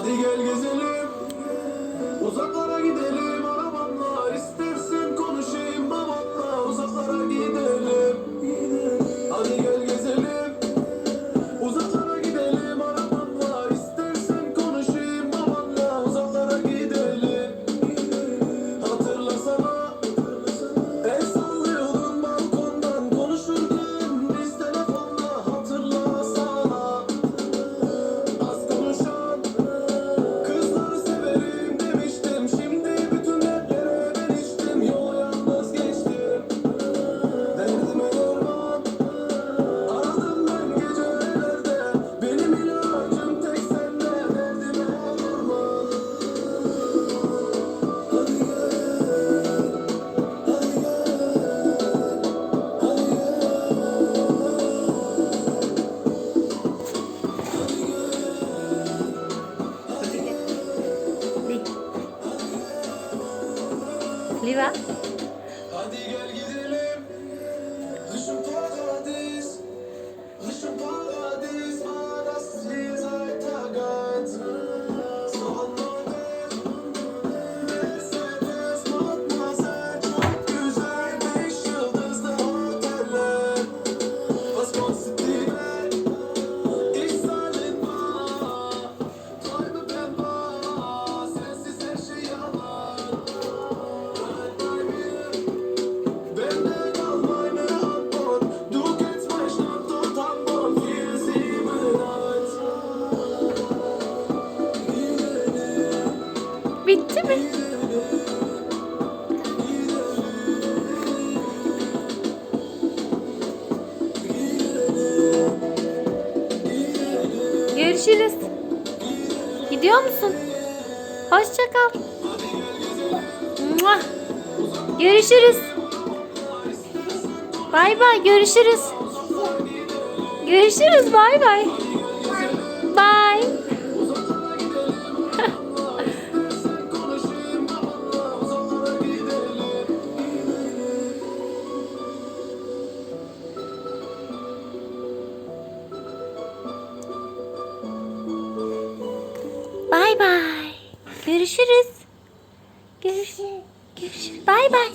Hadi gel gezelim. Uzaklara gidelim. Viva. Hadi gel bitti mi? Görüşürüz. Gidiyor musun? Hoşça kal. Görüşürüz. Bay bay görüşürüz. Görüşürüz bay bay. bay. Görüşürüz. Görüşürüz. Görüşürüz. Bay bay.